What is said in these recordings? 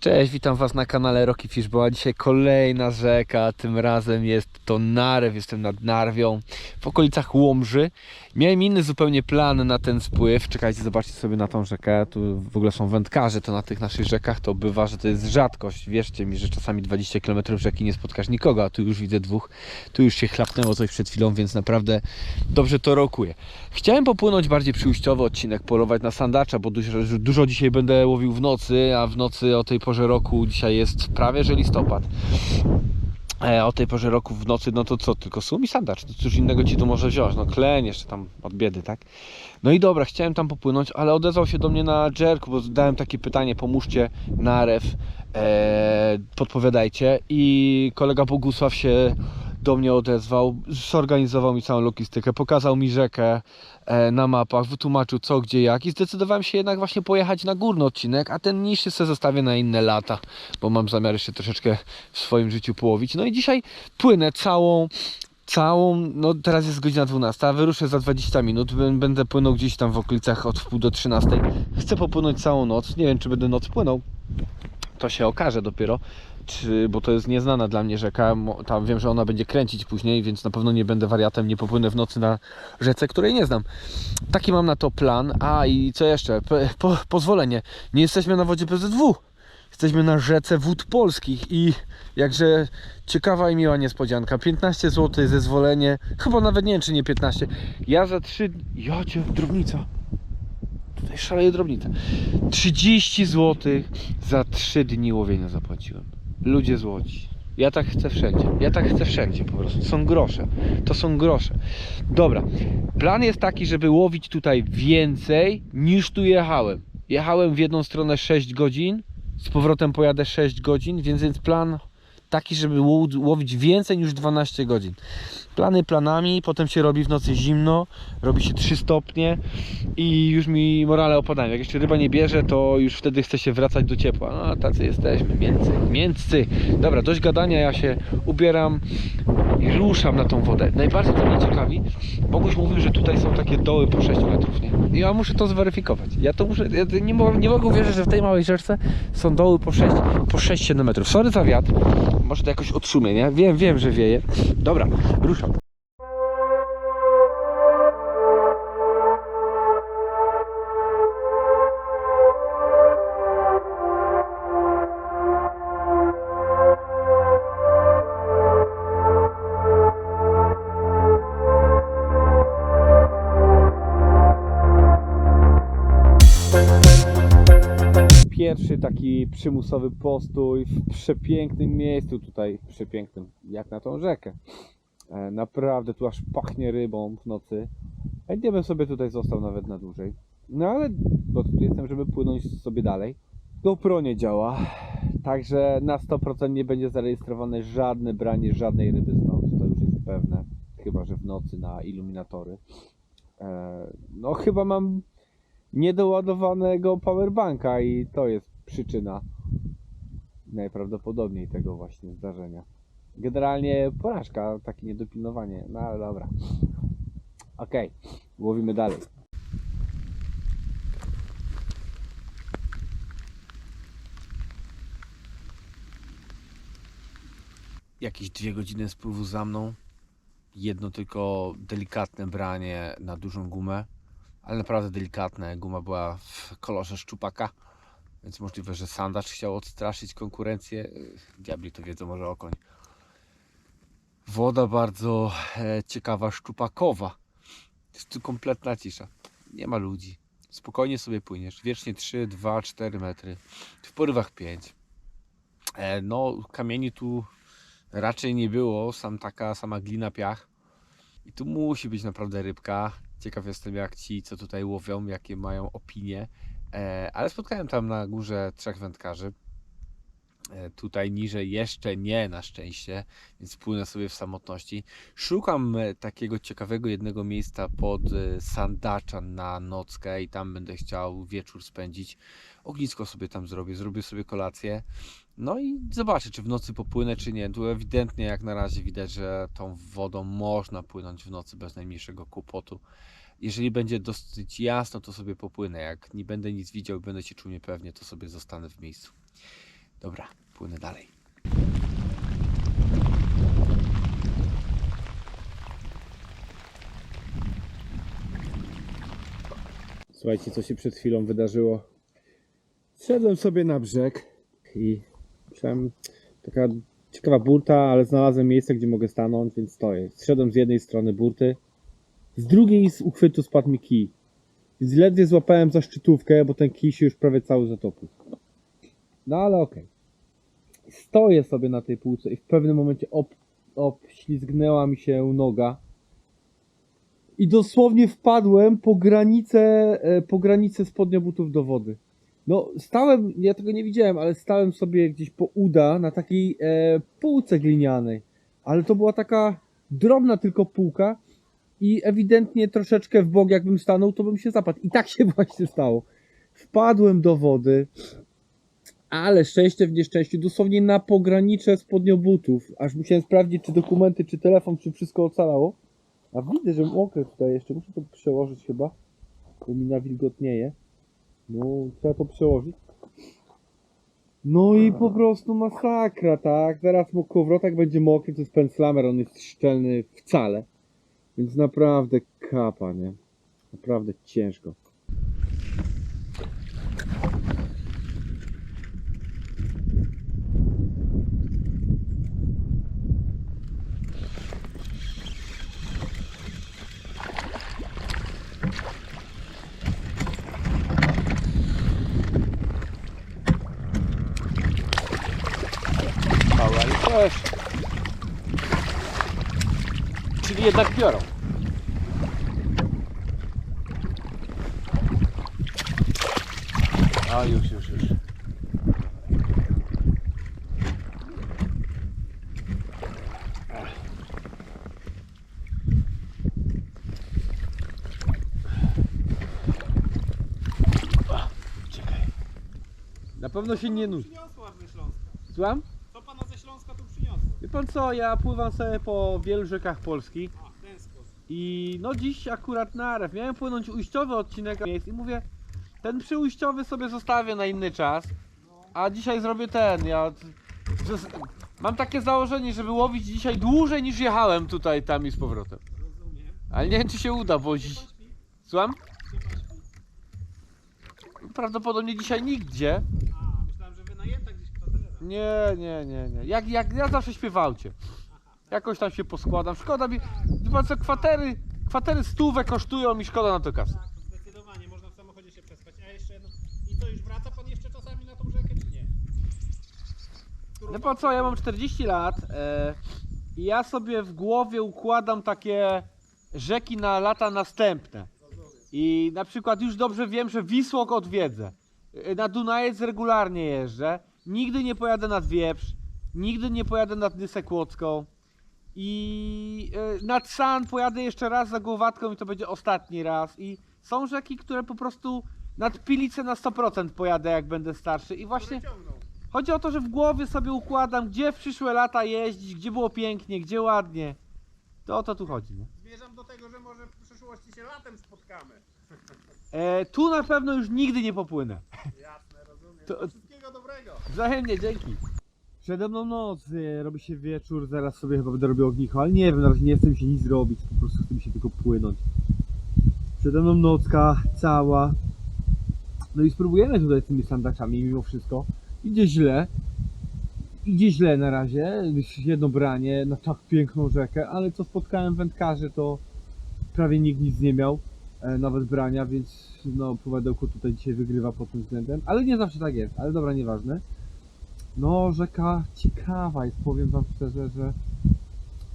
Cześć, witam Was na kanale Rocky Fish. Była dzisiaj kolejna rzeka, tym razem jest to Narew, jestem nad Narwią, w okolicach Łomży. Miałem inny zupełnie plan na ten spływ. Czekajcie, zobaczcie sobie na tą rzekę. Tu w ogóle są wędkarze, to na tych naszych rzekach to bywa, że to jest rzadkość. Wierzcie mi, że czasami 20 km rzeki nie spotkasz nikogo, a tu już widzę dwóch. Tu już się chlapnęło coś przed chwilą, więc naprawdę dobrze to rokuje. Chciałem popłynąć bardziej przyjściowy odcinek, polować na sandacza, bo dużo, dużo dzisiaj będę łowił w nocy, a w nocy o tej porze roku dzisiaj jest prawie że listopad. E, o tej porze roku w nocy, no to co, tylko sum i sandacz, no cóż innego ci tu może wziąć, no klen jeszcze tam od biedy, tak? No i dobra, chciałem tam popłynąć, ale odezwał się do mnie na Jerku, bo dałem takie pytanie, pomóżcie na ref, e, podpowiadajcie i kolega Bogusław się do mnie odezwał, zorganizował mi całą logistykę, pokazał mi rzekę e, na mapach, wytłumaczył co, gdzie, jak i zdecydowałem się jednak właśnie pojechać na górny odcinek, a ten niższy sobie zostawię na inne lata, bo mam zamiar jeszcze troszeczkę w swoim życiu połowić. No i dzisiaj płynę całą całą, no teraz jest godzina 12, a wyruszę za 20 minut, Bę- będę płynął gdzieś tam w okolicach od wpół do 13. Chcę popłynąć całą noc, nie wiem czy będę noc płynął, to się okaże dopiero, czy, bo to jest nieznana dla mnie rzeka, tam wiem, że ona będzie kręcić później, więc na pewno nie będę wariatem, nie popłynę w nocy na rzece, której nie znam. Taki mam na to plan, a i co jeszcze, P- po, pozwolenie, nie. Jesteśmy na wodzie PZW, jesteśmy na rzece wód polskich i jakże ciekawa i miła niespodzianka, 15 zł zezwolenie, chyba nawet nie wiem czy nie 15, ja za 3, ja cię, drobnica, tutaj szaleje drobnica, 30 zł za 3 dni łowienia zapłaciłem. Ludzie z Łodzi. Ja tak chcę wszędzie. Ja tak chcę wszędzie po prostu. Są grosze. To są grosze. Dobra. Plan jest taki, żeby łowić tutaj więcej niż tu jechałem. Jechałem w jedną stronę 6 godzin, z powrotem pojadę 6 godzin, więc jest plan taki, żeby ło- łowić więcej niż 12 godzin. Plany planami, potem się robi w nocy zimno, robi się 3 stopnie i już mi morale opadają. Jak jeszcze ryba nie bierze, to już wtedy chce się wracać do ciepła. No, tacy jesteśmy, mięcy, mięscy. Dobra, dość gadania, ja się ubieram i ruszam na tą wodę. Najbardziej to mnie ciekawi, Boguś mówił, że tutaj są takie doły po 6 metrów, nie? I ja muszę to zweryfikować. Ja to muszę, ja nie, mogę, nie mogę uwierzyć, że w tej małej rzeczce są doły po 6, po 6-7 metrów. Sorry za wiatr, może to jakoś odsumie, nie? Wiem, wiem, że wieje. Dobra, ruszam. Pierwszy taki przymusowy postój w przepięknym miejscu tutaj, przepięknym, jak na tą rzekę. E, Naprawdę tu aż pachnie rybą w nocy. Chętnie bym sobie tutaj został nawet na dłużej. No ale bo tu jestem, żeby płynąć sobie dalej. GoPro nie działa, także na 100% nie będzie zarejestrowane żadne branie żadnej ryby stąd. To już jest pewne. Chyba, że w nocy na iluminatory. E, No chyba mam niedoładowanego powerbanka i to jest przyczyna najprawdopodobniej tego właśnie zdarzenia. Generalnie porażka, takie niedopilnowanie, no ale dobra. Okej, łowimy dalej. Jakieś dwie godziny spływu za mną. Jedno tylko delikatne branie na dużą gumę ale naprawdę delikatne. Guma była w kolorze szczupaka, więc możliwe, że sandacz chciał odstraszyć konkurencję. Diabli to wiedzą może okoń. Woda bardzo e, ciekawa, szczupakowa. Jest tu kompletna cisza. Nie ma ludzi. Spokojnie sobie płyniesz. Wiecznie 3, 2, 4 metry. W porywach 5. E, no, kamieni tu raczej nie było. Sam taka sama glina, piach. I tu musi być naprawdę rybka. Ciekaw jestem jak ci, co tutaj łowią, jakie mają opinie. E, ale spotkałem tam na górze trzech wędkarzy. E, tutaj niżej jeszcze nie na szczęście, więc płynę sobie w samotności. Szukam e, takiego ciekawego jednego miejsca pod Sandacza na nockę i tam będę chciał wieczór spędzić. Ognisko sobie tam zrobię, zrobię sobie kolację. No i zobaczę, czy w nocy popłynę, czy nie. Tu ewidentnie jak na razie widać, że tą wodą można płynąć w nocy bez najmniejszego kłopotu. Jeżeli będzie dosyć jasno, to sobie popłynę. Jak nie będę nic widział będę się czuł niepewnie, to sobie zostanę w miejscu. Dobra, płynę dalej. Słuchajcie, co się przed chwilą wydarzyło. Zszedłem sobie na brzeg i myślałem, taka ciekawa burta, ale znalazłem miejsce, gdzie mogę stanąć, więc stoję. Zszedłem z jednej strony burty, z drugiej z uchwytu spadł mi kij. Więc ledwie złapałem za szczytówkę, bo ten kij się już prawie cały zatopił. No ale okej. Stoję sobie na tej półce i w pewnym momencie ob, obślizgnęła mi się noga. I dosłownie wpadłem po granicę, e, po granicę spodniobutów do wody. No, stałem, ja tego nie widziałem, ale stałem sobie gdzieś po uda na takiej e, półce glinianej. Ale to była taka drobna tylko półka i ewidentnie troszeczkę w bok jakbym stanął, to bym się zapadł. I tak się właśnie stało. Wpadłem do wody, ale szczęście w nieszczęściu, dosłownie na pogranicze spodniobutów. Aż musiałem sprawdzić, czy dokumenty, czy telefon, czy wszystko ocalało. A widzę, że mokre tutaj jeszcze. Muszę to przełożyć chyba, bo mi nawilgotnieje. No, trzeba to przełożyć. No i po prostu masakra, tak? Zaraz mu kołowrotek będzie mokry, to jest penslamer, on jest szczelny wcale. Więc naprawdę kapa, nie? Naprawdę ciężko. Ale też. Czyli jednak biorą. A już, już, już. Na pewno się nie nudzi. przyniosła ze Śląska? Słucham? Co pana ze Śląska tu przyniosło? Wie pan co, ja pływam sobie po wielu rzekach Polski A, ten sposób. i no dziś akurat na Aref miałem płynąć ujściowy odcinek miejsc i mówię, ten przyujściowy sobie zostawię na inny czas, a dzisiaj zrobię ten, ja że mam takie założenie, żeby łowić dzisiaj dłużej niż jechałem tutaj, tam i z powrotem. Rozumiem. Ale nie wiem czy się uda, śpi? Słucham? Prawdopodobnie dzisiaj nigdzie. A, myślałem, że wynajęta gdzieś kwatera. Nie, nie, nie, nie. Jak, jak ja zawsze aucie. Jakoś tam się poskładam. Szkoda mi. Pan co, kwatery, kwatery stówę kosztują i szkoda na to kasy. Tak, to zdecydowanie, można w samochodzie się przespać. A jeszcze jedno. I co, już wraca pan jeszcze czasami na tą rzekę, czy nie? Którą No po co, ja mam przepływa? 40 lat e, i ja sobie w głowie układam takie rzeki na lata następne. I na przykład już dobrze wiem, że Wisłok odwiedzę. E, Na Dunajec regularnie jeżdżę. Nigdy nie pojadę nad Wieprz. Nigdy nie pojadę nad Nysę Kłodzką. I e, nad San pojadę jeszcze raz za Głowatką i to będzie ostatni raz. I są rzeki, które po prostu nad Pilicę na 100% pojadę jak będę starszy. I właśnie. Chodzi o to, że w głowie sobie układam, gdzie w przyszłe lata jeździć, gdzie było pięknie, gdzie ładnie. To o to tu chodzi. Nie? Zmierzam do tego, że może w przyszłości się latem spotkamy. E, tu na pewno już nigdy nie popłynę. Jasne, rozumiem. To-. Wszystkiego dobrego. Wzajemnie, dzięki. Przede mną noc, e, robi się wieczór, zaraz sobie chyba będę robił ognicho, ale nie wiem, na razie nie chcę mi się nic zrobić, po prostu chce mi się tylko płynąć. Przede mną nocka cała. No i spróbujemy tutaj z tymi sandaczami mimo wszystko. Idzie źle. Idzie źle na razie, jedno branie na tak piękną rzekę, ale co spotkałem wędkarzy to prawie nikt nic nie miał, e, nawet brania, więc no powadełko tutaj dzisiaj wygrywa pod tym względem, ale nie zawsze tak jest, ale dobra, nieważne. No, rzeka ciekawa jest, powiem wam szczerze, że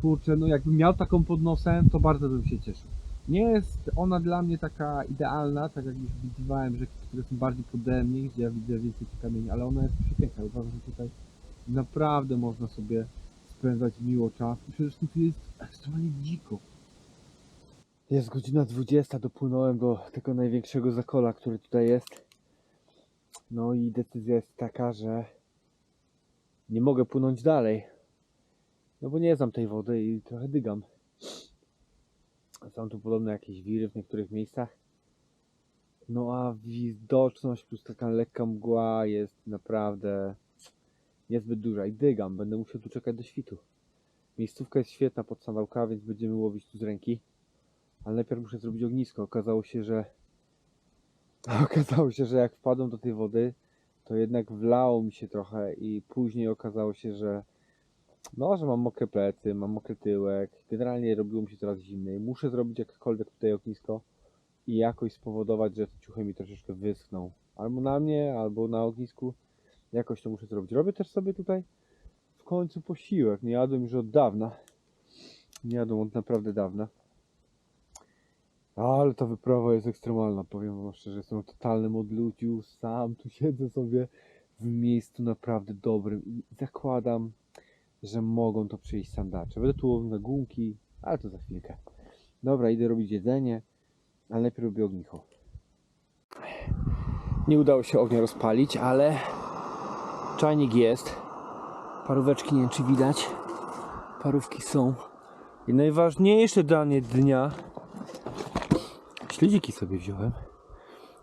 kurczę, no jakbym miał taką pod nosem, to bardzo bym się cieszył. Nie jest ona dla mnie taka idealna, tak jak już widywałem rzeki, które są bardziej pode mnie, gdzie ja widzę więcej tych kamieni, ale ona jest przepiękna. Uważam, że tutaj naprawdę można sobie spędzać miło czas. I przede tu jest ekstremalnie dziko. Jest godzina 20, dopłynąłem do tego największego zakola, który tutaj jest. No i decyzja jest taka, że nie mogę płynąć dalej. No bo nie znam tej wody i trochę dygam. Są tu podobno jakieś wiry w niektórych miejscach. No a widoczność plus taka lekka mgła jest naprawdę niezbyt duża i dygam, będę musiał tu czekać do świtu. Miejscówka jest świetna pod sandałka, więc będziemy łowić tu z ręki. Ale najpierw muszę zrobić ognisko. Okazało się, że okazało się, że jak wpadłem do tej wody, to jednak wlało mi się trochę i później okazało się, że no, że mam mokre plecy, mam mokry tyłek. Generalnie robiło mi się coraz zimniej. Muszę zrobić jakkolwiek tutaj ognisko i jakoś spowodować, że te ciuchy mi troszeczkę wyschną. Albo na mnie, albo na ognisku. Jakoś to muszę zrobić. Robię też sobie tutaj w końcu posiłek. Nie jadłem już od dawna. Nie jadłem od naprawdę dawna. Ale ta wyprawa jest ekstremalna, powiem wam szczerze. Jestem totalnym odluciu. Sam tu siedzę sobie w miejscu naprawdę dobrym i zakładam, że mogą to przyjść sandacze. Będę tu łowił na gumki, ale to za chwilkę. Dobra, idę robić jedzenie, ale najpierw robię ognicho. Nie udało się ognia rozpalić, ale czajnik jest. Paróweczki nie wiem czy widać. Parówki są. I najważniejsze danie dnia. Śledziki sobie wziąłem.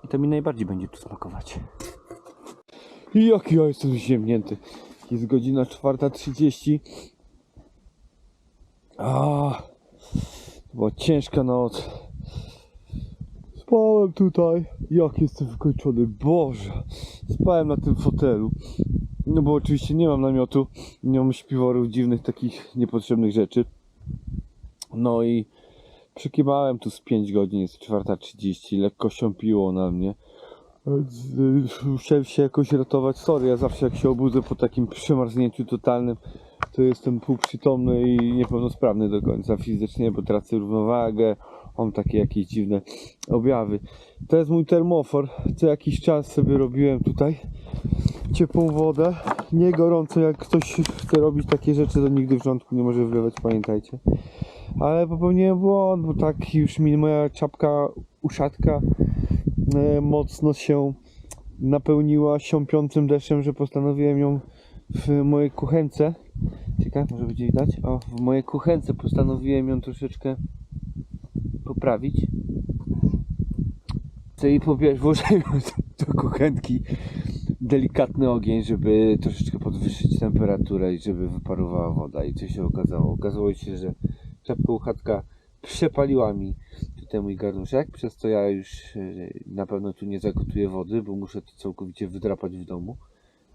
I to mi najbardziej będzie tu smakować. Jaki ja jestem ziemnięty. Jest godzina 4.30. A, była ciężka noc. Spałem tutaj. Jak jestem wykończony. Boże. Spałem na tym fotelu. No bo oczywiście nie mam namiotu. Nie mam śpiworów dziwnych, takich niepotrzebnych rzeczy. No i przykiwałem tu z 5 godzin. Jest 4.30. Lekko siąpiło na mnie. Y, Musiałem się jakoś ratować. Sorry, ja zawsze jak się obudzę po takim przemarznięciu totalnym, to jestem półprzytomny i niepełnosprawny do końca fizycznie, bo tracę równowagę, mam takie jakieś dziwne objawy. To jest mój termofor. Co jakiś czas sobie robiłem tutaj ciepłą wodę. Nie gorąco, jak ktoś chce robić takie rzeczy, to nigdy w rządku nie może wlewać, pamiętajcie. Ale popełniłem błąd, bo tak już mi moja czapka, uszatka e, mocno się napełniła siąpiącym deszczem, że postanowiłem ją w mojej kuchence. Ciekawe, może będzie widać. O, w mojej kuchence postanowiłem ją troszeczkę poprawić. Czyli po pierwsze włożyłem do kuchenki delikatny ogień, żeby troszeczkę podwyższyć temperaturę i żeby wyparowała woda. I co się okazało? Okazało się, że czapka uchatka przepaliła mi tutaj mój garnuszek, przez to ja już e, na pewno tu nie zagotuję wody, bo muszę to całkowicie wydrapać w domu.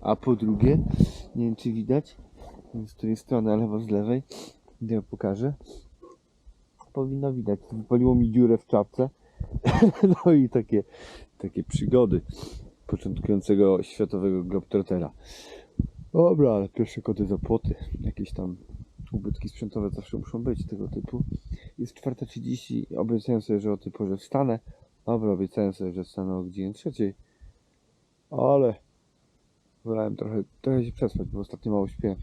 A po drugie, nie wiem czy widać, z której strony, ale z lewej, ja pokażę. Powinno widać, wypaliło mi dziurę w czapce. No i takie, takie przygody początkującego światowego globtrotera. Dobra, ale pierwsze kody za płoty, jakieś tam ubytki sprzętowe zawsze muszą być tego typu. Jest 4.30, obiecałem sobie, że o tej porze wstanę. Dobra, obiecałem sobie, że wstanę o godzinie trzeciej. Ale wolałem trochę, trochę się przespać, bo ostatnio mało śpię.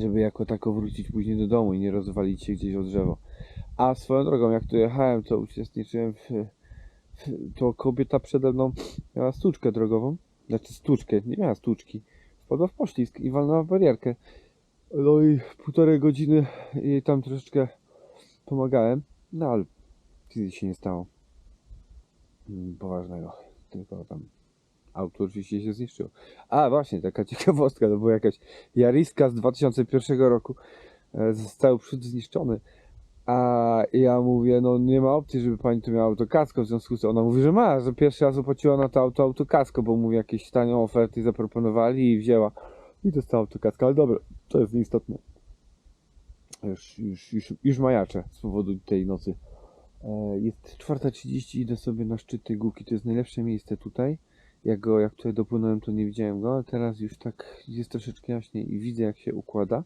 Żeby jako tako wrócić później do domu i nie rozwalić się gdzieś o drzewo. A swoją drogą, jak tu jechałem, to uczestniczyłem w, w to kobieta przede mną miała stłuczkę drogową. Znaczy stłuczkę, nie miała stłuczki. Wpadła w poślizg i walnęła w barierkę. No i półtorej godziny jej tam troszeczkę pomagałem, no ale nic się nie stało mm, poważnego, tylko tam auto oczywiście się zniszczyło. A właśnie, taka ciekawostka, to była jakaś Jariska z 2001 roku, e, został przód zniszczony, a ja mówię, no nie ma opcji, żeby pani tu miała autokasko, w związku z tym ona mówi, że ma, że pierwszy raz opłaciła na to auto autokasko, bo mu jakieś tanią oferty zaproponowali i wzięła i dostała autokasko, ale dobra, to jest nieistotne. Już, już, już, już majaczę z powodu tej nocy. E, Jest 4.30, idę sobie na szczyt tej gółki. To jest najlepsze miejsce tutaj. Jak, go, jak tutaj dopłynąłem, to nie widziałem go, ale teraz już tak jest troszeczkę jaśniej i widzę, jak się układa.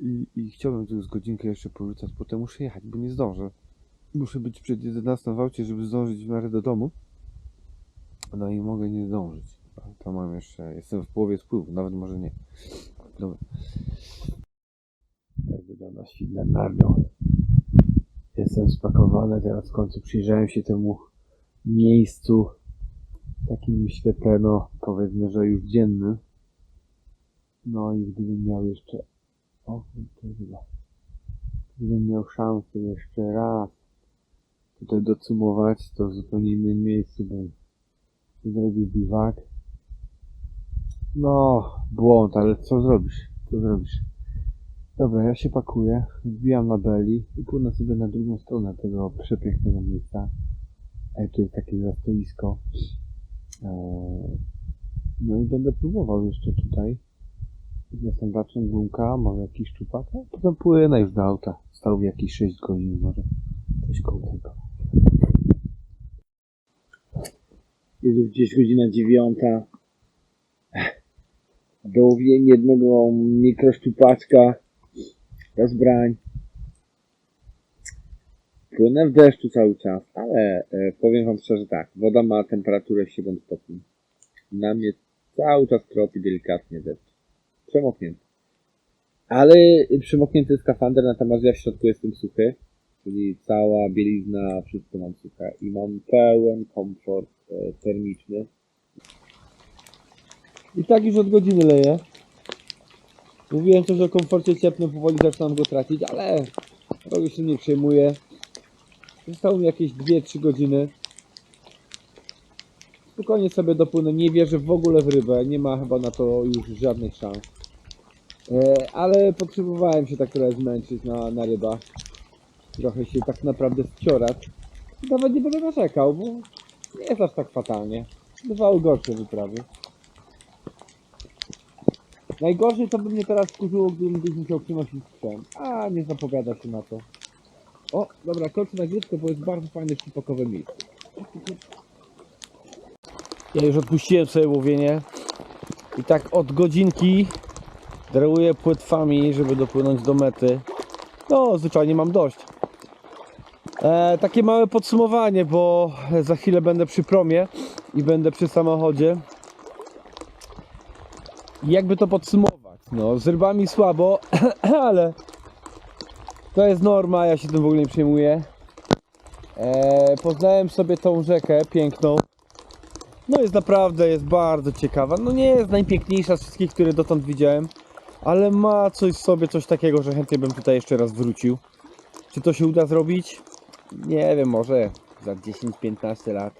I, I chciałbym tu z godzinkę jeszcze porzucać, potem muszę jechać, bo nie zdążę. Muszę być przed 11 w aucie, żeby zdążyć w miarę do domu. No i mogę nie zdążyć. To mam jeszcze, jestem w połowie spływu, nawet może nie. Dobra. Tak wygląda świt nad Narnią. Jestem spakowany, teraz w końcu przyjrzałem się temu miejscu takim świetle, no powiedzmy, że już dziennym. No i gdybym miał jeszcze, o chyba, gdybym miał szansę jeszcze raz tutaj documować, to w zupełnie innym miejscu bym zrobił biwak No, błąd, ale co zrobisz? Co zrobisz? Dobra, ja się pakuję, wbijam na beli i płynę sobie na drugą stronę tego przepięknego miejsca. Ej, tu jest takie zastoisko. Eee, no i będę próbował jeszcze tutaj. Z sondaczem gumka, może jakiś szczupak, a potem płynę już do auta. Stał jakieś 6 godzin może. Coś koło tego. Jest już gdzieś godzina dziewiąta. Do łowienia jednego mikroszczupaczka bez brań. Płynę w deszczu cały czas, ale e, powiem Wam szczerze tak, woda ma temperaturę 7 stopni. Na mnie cały czas kropi delikatnie deszcz. Przemoknięty. Ale przemoknięty skafander, natomiast ja w środku jestem suchy, czyli cała bielizna, wszystko mam suche i mam pełen komfort e, termiczny. I tak już od godziny leję. Mówiłem też o komforcie cieplnym, powoli zaczynam go tracić, ale robię się nie przejmuję. Zostało mi jakieś 2-3 godziny. Spokojnie sobie dopłynę, nie wierzę w ogóle w rybę, nie ma chyba na to już żadnych szans. E, ale potrzebowałem się tak trochę zmęczyć na, na rybach. Trochę się tak naprawdę ściorać. Nawet nie będę narzekał, bo nie jest aż tak fatalnie. Bywały gorsze wyprawy. Najgorzej to by mnie teraz wkurzyło, gdybym gdzieś musiał przynosić sprzęt. A, nie zapowiada się na to. O, dobra, kończę nagrywkę, bo jest bardzo fajne przypakowe miejsce. Ja już odpuściłem sobie łowienie. I tak od godzinki drełuję płetwami, żeby dopłynąć do mety. No, zwyczajnie mam dość. E, takie małe podsumowanie, bo za chwilę będę przy promie i będę przy samochodzie. Jakby to podsumować? No, z rybami słabo, ale to jest norma, ja się tym w ogóle nie przejmuję. E, poznałem sobie tą rzekę piękną. No jest naprawdę, jest bardzo ciekawa. No nie jest najpiękniejsza z wszystkich, które dotąd widziałem, ale ma coś w sobie, coś takiego, że chętnie bym tutaj jeszcze raz wrócił. Czy to się uda zrobić? Nie wiem, może za 10-15 lat.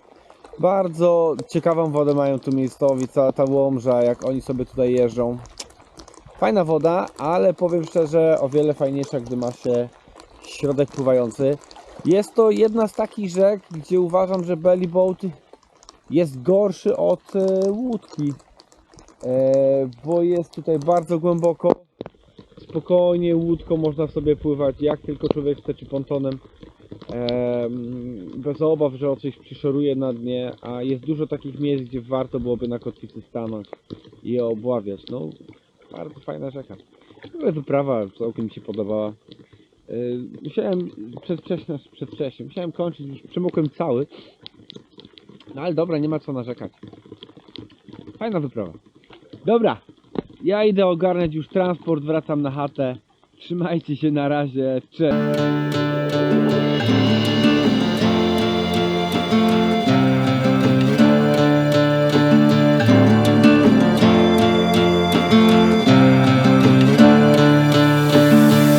Bardzo ciekawą wodę mają tu miejscowi, cała ta łomża, jak oni sobie tutaj jeżdżą. Fajna woda, ale powiem szczerze, o wiele fajniejsza, gdy ma się środek pływający. Jest to jedna z takich rzek, gdzie uważam, że belly boat jest gorszy od e, łódki. E, bo jest tutaj bardzo głęboko. Spokojnie łódką można sobie pływać jak tylko człowiek chce, czy pontonem. Em, bez obaw, że o coś przyszoruje na dnie, a jest dużo takich miejsc, gdzie warto byłoby na kotwicy stanąć i je obławiać. No, bardzo fajna rzeka. Wyprawa całkiem mi się podobała. Yy, musiałem przedwcześnie, przedwcześnie, musiałem kończyć, już przemokłem cały. No ale dobra, nie ma co narzekać. Fajna wyprawa. Dobra, ja idę ogarniać już transport, wracam na chatę. Trzymajcie się na razie, cześć.